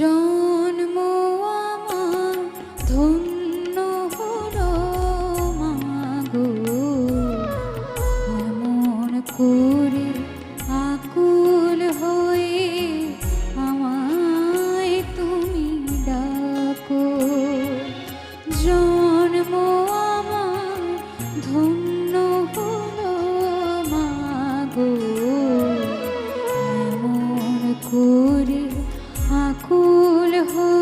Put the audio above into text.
জন্ম আমার ধন্য হল মাগো। এমন কো हो